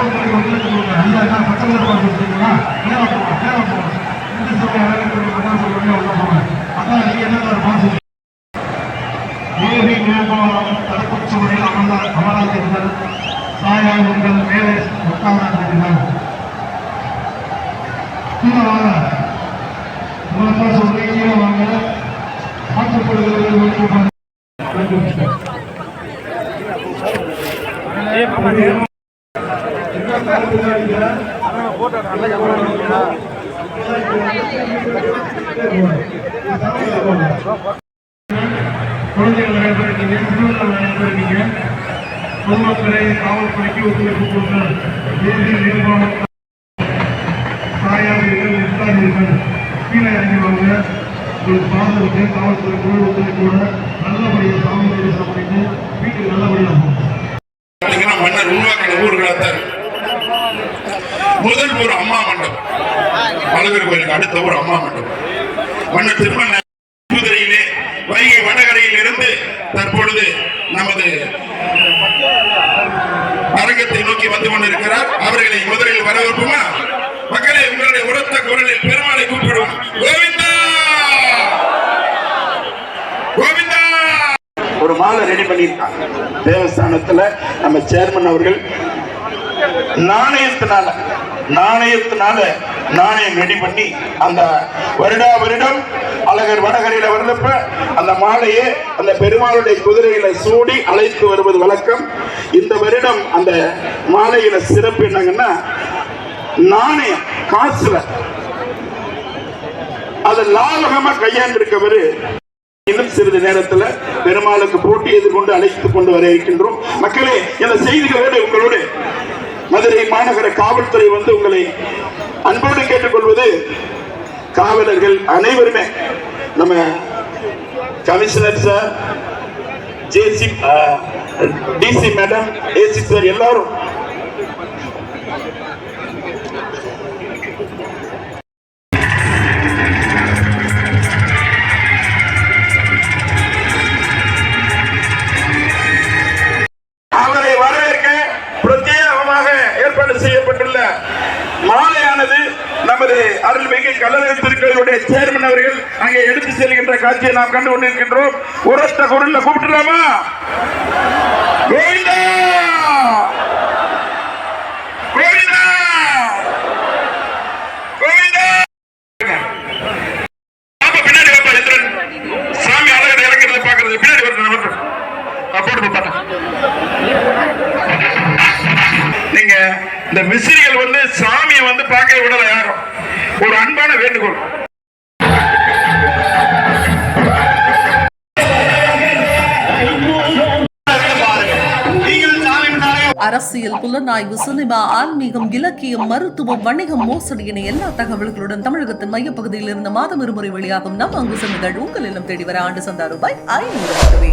காவல்துறை ஒத்துழைப்பு அமர்ந்த அமராதீர்கள் சாயாவுங்கள் மேலே உட்கார்ந்தார்கள் கீழே வாங்க உங்களை சொல்றேன் கீழே வாங்க மாற்றப்படுகிறது வெளியே குழந்தைகள் நிறைய சிறுவர்கள் பொதுமக்களை காவல்துறைக்கு ஒத்துழைப்பு தேசிய நிர்வாகம் தாயார்கள் உட்கார்ந்தீர்கள் கீழே வாங்க உங்களுக்கு பாதுகாப்பு காவல்துறை குழு ஒத்துழைப்போட நல்லபடியாக சாமி தரிசனம் வீட்டுக்கு நல்லபடியாக மன்னர் உருவாக்கின ஊர்களை முதல் ஒரு அம்மா மண்டபம். அழகர் கோயிலுக்கு அடுத்த ஒரு அம்மா மண்டபம். வண்ண திருமண குதிரையிலே வைகை வடகரையில் இருந்து தற்பொழுது நமது அரங்கத்தை நோக்கி வந்து கொண்டிருக்கிறார். அவர்களை முதலில் வரவேற்போமா? மக்களே உங்களுடைய உரத்த குரலில் பெருமாளை கூப்பிடுவோம். கோவிந்தா! கோவிந்தா! ஒரு மாலை ரெடி பண்ணியிருக்காங்க. தேவஸ்தானத்துல நம்ம சேர்மன் அவர்கள் நாணயத்தினால நாணயத்தினால நாணயம் ரெடி பண்ணி அந்த வருடா வருடம் அழகர் வடகரையில வர்றப்ப அந்த மாலையை அந்த பெருமாளுடைய குதிரையில சூடி அழைத்து வருவது வழக்கம். இந்த வருடம் அந்த மாலையில சிறப்பு என்னங்கன்னா நாணயம் காசுல. அதை லாபகமா கையாண்டிருக்கவரு இன்னும் சிறிது நேரத்துல பெருமாளுக்கு போட்டி எதிர்கொண்டு அழைத்துக் கொண்டு வர இருக்கின்றோம். மக்களே இந்த செய்திகளோடு உங்களோடு மதுரை மாநகர காவல்துறை வந்து உங்களை அன்போடு கேட்டுக்கொள்வது காவலர்கள் அனைவருமே. நம்ம commissioner sir JC DC madam AC sir எல்லாரும். ஏற்பாடு செய்யப்பட்டுள்ள மாலையானது நமது அருள்மிகு கல்லணை திருக்கோயிலுடைய சேர்மன் அவர்கள் அங்கே எடுத்து செல்கின்ற காட்சியை நாம் கண்டு கொண்டிருக்கின்றோம். உரத்த குரல்ல கூப்பிட்டுலாமா இந்த மிஸ்ரிகள் வந்து சாமியை வந்து பார்க்க விடல யாரும். ஒரு அன்பான வேண்டுகோள். அரசியல் புலனாய்வு சினிமா ஆன்மீகம் இலக்கியம் மருத்துவம் வணிகம் மோசடி என எல்லா தகவல்களுடன் தமிழகத்தின் மையப்பகுதியில் இருந்து மாதம் இருமுறை வெளியாகும் நம் அங்கு சென்றுகள் உங்கள் தேடி வர ஆண்டு சந்தா ரூபாய் ஐநூறு மட்டுமே.